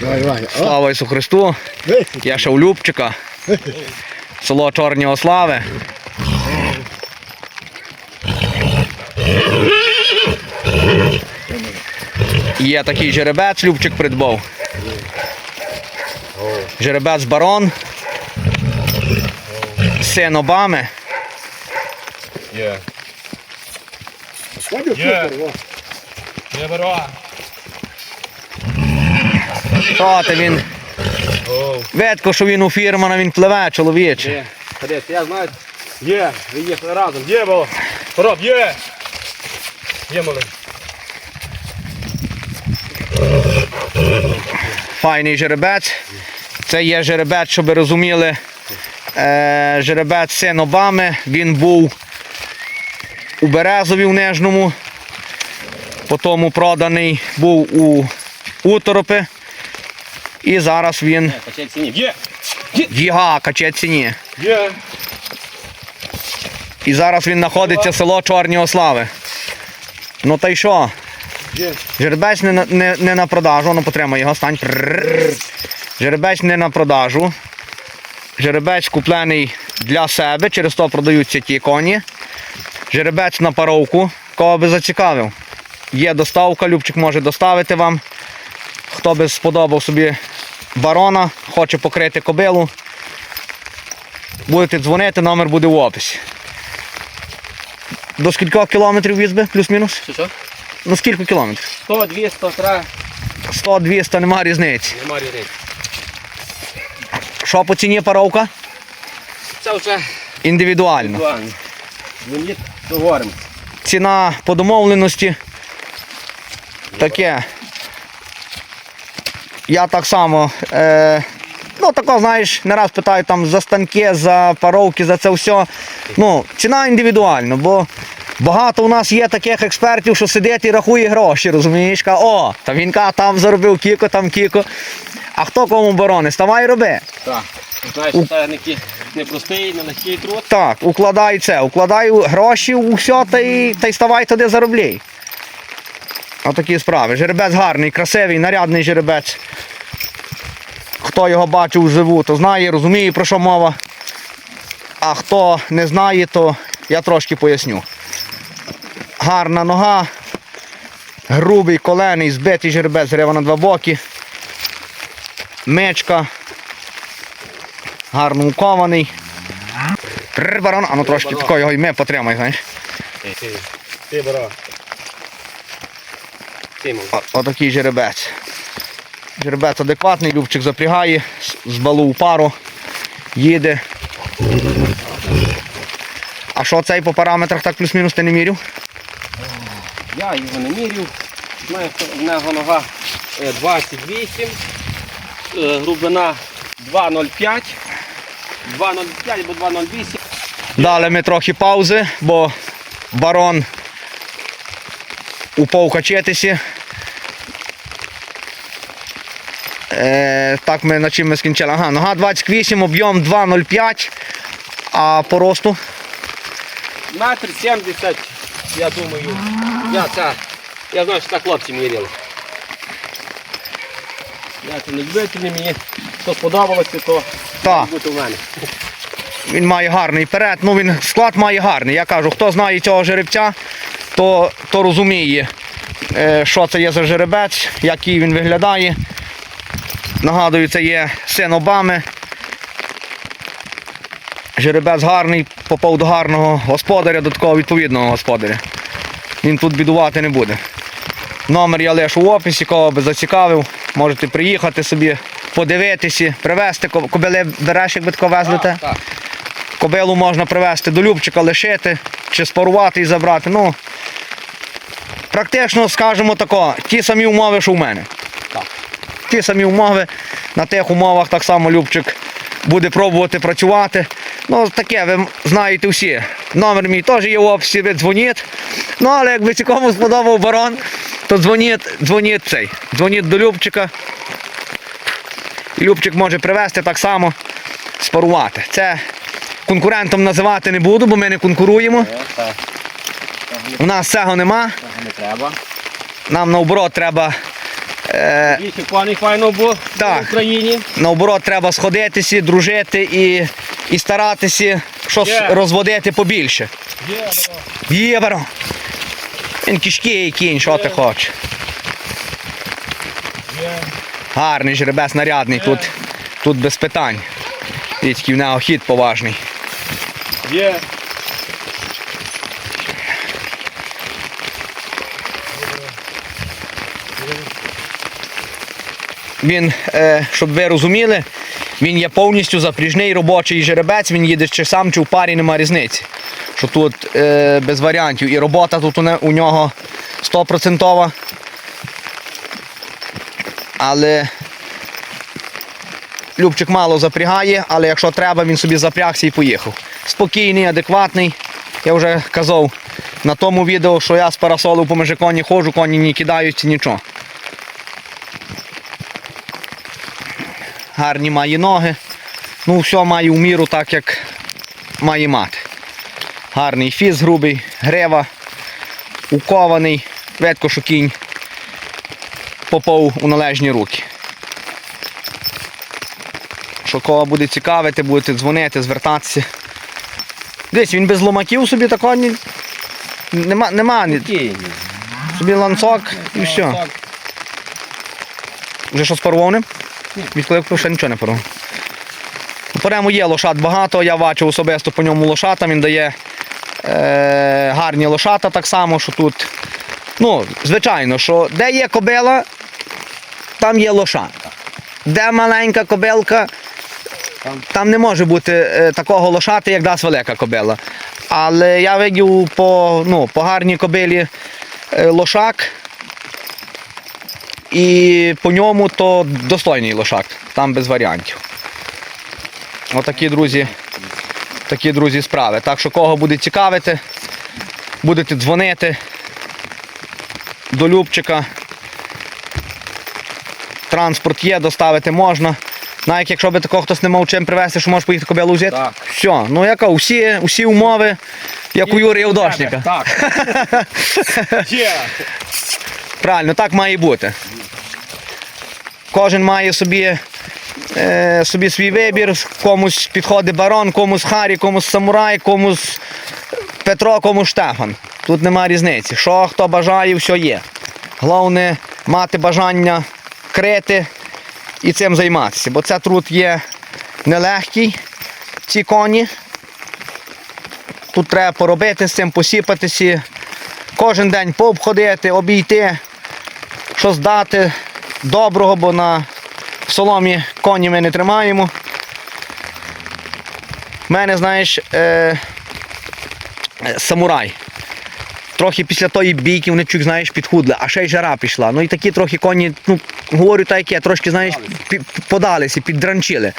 Давай. Слава Ісу Христу! Я ще у Любчика. Село Чорні Ослави. Є такий жеребець, Любчик придбав. Жеребець барон. Син Обами. Є. Ходю, Є. о. Він? Видко, що він у фірмана, він пливе, чоловіче. Я знаю. Є. Ви їхали разом. Є, бо. Роб, є. Є, малий. Файний жеребець. Це є жеребець, щоб ви розуміли. Е, жеребець син Обами. Він був у Березові в Нижному. Потім проданий був у Уторопи. І зараз він Качай ціні. Є. в Їга каче ціні. Є. І зараз він знаходиться село Чорні Ослави. Ну та й що? Є. Жеребець не, не, не на продажу, ну потримай його, стань. Жеребець не на продажу. Жеребець куплений для себе, через то продаються ті коні. Жеребець на паровку, кого би зацікавив. Є доставка, Любчик може доставити вам. Хто би сподобав собі барона, хоче покрити кобилу. Будете дзвонити, номер буде в описі. До скількох кілометрів візьби, плюс-мінус? Що, що? Ну скільки кілометрів? 100, 200, 3. 100-200 нема різниці. Нема різниці. Що по ціні паровка? Це вже Індивідуально. план. Ми договоримо. Ціна по домовленості. Таке. Я так само. Е, ну, тако, знаєш, не раз питаю там за станки, за паровки, за це все. Ну, ціна індивідуально, бо багато у нас є таких експертів, що сидить і рахує гроші, розумієш? Ка, О, та він ка, там заробив кіко, там кіко. А хто кому борони? Ставай роби. Так. Знаєш, що це не, не простий, не легкий труд. Так, укладай це, укладай гроші у все та й, та й ставай туди заробляй. Отакі справи. Жеребець гарний, красивий, нарядний жеребець. Хто його бачив вживу, то знає, розуміє, про що мова. А хто не знає, то я трошки поясню. Гарна нога, грубий, колений, збитий жеребець, грива на два боки. Мечка. Гарно укований. Барон, а ну трошки такого його йме потримай, знаєш. Ти. О- Отакий жеребець. Жеребець адекватний, Любчик запрягає, з- балу у пару, їде. А що цей по параметрах так плюс-мінус ти не міряв? Я його не мірю. В нього нога е, 28, е, глибина 2,05, 2,05 або 2,08. Дали ми трохи паузи, бо барон упав качитися. Так ми на чим ми скінчили. Ага, нога 28, об'єм 2,05, а по росту Метр 70, я думаю. Я це, я знаю, що так хлопці міряли. Я це не любитель, мені що сподобалося, то Так. буде в мене. Він має гарний перед, ну він склад має гарний. Я кажу, хто знає цього жеребця, то, то розуміє, е, що це є за жеребець, який він виглядає. Нагадую, це є син Обами. Жеребець гарний, попав до гарного господаря, до такого відповідного господаря. Він тут бідувати не буде. Номер я лишу в описі, кого би зацікавив. Можете приїхати собі, подивитися, привезти. Кобили береш, якби тако везлите. Так, так. Кобилу можна привезти до Любчика, лишити, чи спарувати і забрати. Ну, практично, скажімо тако, ті самі умови, що в мене. Ті самі умови, на тих умовах так само Любчик буде пробувати працювати. Ну, таке, ви знаєте всі. Номер мій теж є в описі, ви дзвоніть. Ну, але якби цікому сподобав барон, то дзвоніть, дзвоніть цей. Дзвоніть до Любчика. Любчик може привезти так само, спарувати. Це конкурентом називати не буду, бо ми не конкуруємо. У нас цього нема. Нам наоборот треба Е, коней файно було Так. в Україні. наоборот, треба сходитися, дружити і, і старатися щось Є. розводити побільше. Є, Є, баро. Він кішки і кінь, що ти хочеш. є. Гарний жеребець нарядний, тут, тут без питань. Дивіться, який в нього хід поважний. Є. Він, е, щоб ви розуміли, він є повністю запріжний робочий жеребець, він їде чи сам, чи в парі нема різниці. Що тут е, без варіантів. І робота тут у, нього 100%. Але Любчик мало запрягає, але якщо треба, він собі запрягся і поїхав. Спокійний, адекватний. Я вже казав на тому відео, що я з парасолу по межі коні ходжу, коні не кидаються, нічого. Гарні має ноги. Ну, все має у міру так, як має мати. Гарний фіз грубий, грива, укований, видко, що кінь попав у належні руки. Що кого буде цікавити, будете дзвонити, звертатися. Десь він без ломаків собі такого ні... нема, нема ні- собі ланцок і все. Вже щось порвав ним? Відкликав, ще нічого не порвав. У Порему є лошад багато, я бачив особисто по ньому лошата, він дає е, гарні лошата так само, що тут. Ну, звичайно, що де є кобила, там є лошадка. Де маленька кобилка, там не може бути е, такого лошати, як дасть велика кобила. Але я видів по, ну, по гарній кобилі е, лошак. І по ньому то достойний лошак, там без варіантів. Отакі, друзі, такі, друзі, справи. Так що кого буде цікавити, будете дзвонити до Любчика. Транспорт є, доставити можна. Навіть якщо би такого хтось не мав чим привезти, що можеш поїхати кобилу взяти. Так. Все, ну яка, усі, усі умови, як у Юрія Удошника. Так. Правильно, так має бути. Кожен має собі, е, собі свій вибір, комусь підходить барон, комусь Харі, комусь самурай, комусь Петро, комусь Штефан. Тут нема різниці. Що хто бажає, все є. Головне мати бажання крити і цим займатися. Бо це труд є нелегкий, ці коні. Тут треба поробити з цим, посіпатися, кожен день пообходити, обійти, щось дати доброго, бо на соломі коні ми не тримаємо. У мене, знаєш, е, самурай. Трохи після тої бійки вони чуть, знаєш, підхудли, а ще й жара пішла. Ну і такі трохи коні, ну, говорю так, як є, трошки, знаєш, подалися, піддранчили.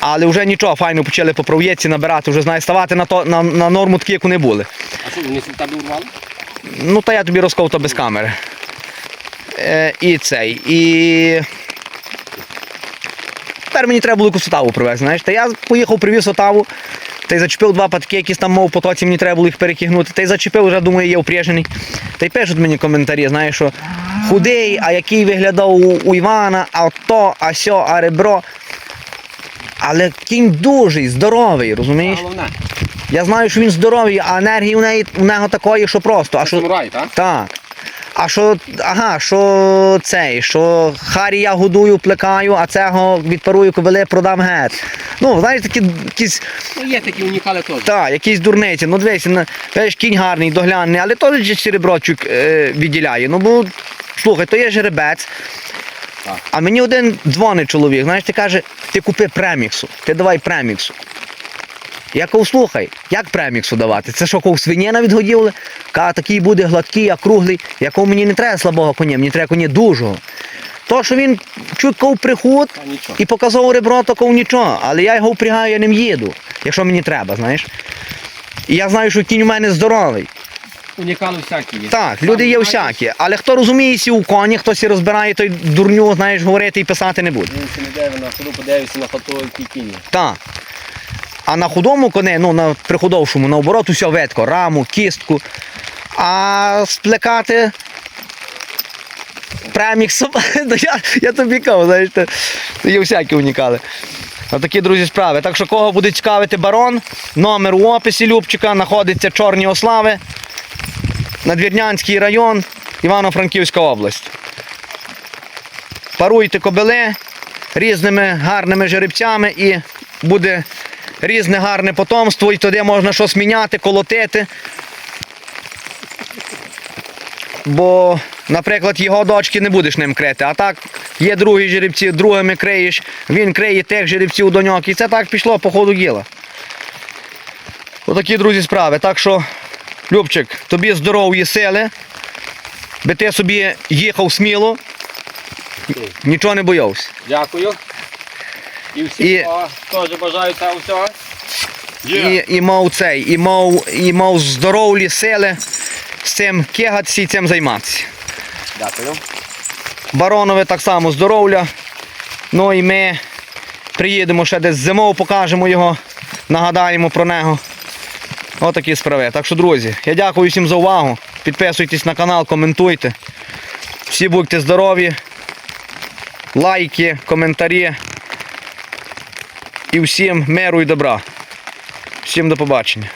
Але вже нічого, файно почали по пров'єці набирати, вже знаєш, ставати на, то, на, на норму такі, як вони були. А що, вони тебе урвали? Ну, та я тобі розков то без камери. Е, і цей. І. Тепер мені треба було якусь отаву привезти, знаєш. Та я поїхав, привіз отаву, та й зачепив два патки, якісь там мов потоці, мені треба було їх перекигнути. Та й зачепив, вже думаю, є впряжений. Та й пишуть мені коментарі, знаєш, що худий, а який виглядав у, Івана, а то, а сьо, а ребро. Але кінь дужий, здоровий, розумієш? Головне. Я знаю, що він здоровий, а енергії у, неї, у нього такої, що просто. А Це що, самурай, так? так. А що, ага, що цей, що Харі я годую, плекаю, а цього відпарую кобили, продам гет. Ну, знаєш, такі якісь, Ну, є такі унікали теж. та, якісь дурниці. Ну, дивись, знаєш, кінь гарний, доглянний, але теж сереброчок е, відділяє. Ну, бо, слухай, то є жеребець. Так. А мені один дзвонить чоловік, знаєш, ти каже, ти купи преміксу, ти давай преміксу. Я кажу, слухай, як преміксу давати? Це що, ков свиніна відгодівли? Ка такий буде гладкий, а круглий. Якого мені не треба слабого коня, мені треба коня дужого. То, що він чуть ков приход і показав ребро, то ков нічого. Але я його впрягаю, я ним їду, якщо мені треба, знаєш. І я знаю, що кінь у мене здоровий. Унікали всякі є. Так, люди є всякі. Але хто розуміється у коні, хто сі розбирає, той дурню, знаєш, говорити і писати не буде. Він не на ходу, подивився на фото і кіні. Так. А на худому коні, ну на приходовшому, наоборот, усе ветко, раму, кістку. А сплекати преміксом. Я, я тобі кажу, то є всякі унікали. Отакі, друзі, справи. Так що кого буде цікавити барон, номер у описі Любчика, знаходиться Чорні Ослави, Надвірнянський район, Івано-Франківська область. Паруйте кобили різними гарними жеребцями і буде різне гарне потомство, і тоді можна щось міняти, колотити. Бо, наприклад, його дочки не будеш ним крити. А так є другі жеребці, другими криєш, він криє тих жеребців доньок. І це так пішло по ходу діла. Отакі, друзі, справи. Так що, Любчик, тобі здоров'ї сили, би ти собі їхав сміло, нічого не боявся. Дякую. І всім І- теж бажаю цього всього. І, і мав цей, і мав, і мав здоров'ї сили з цим кегатися і цим займатися. Дякую. Баронове так само здоров'я. Ну і ми приїдемо ще десь зимою, покажемо його, нагадаємо про нього. Отакі справи. Так що, друзі, я дякую всім за увагу. Підписуйтесь на канал, коментуйте. Всі будьте здорові. Лайки, коментарі. І всім миру і добра. Всім до побачення.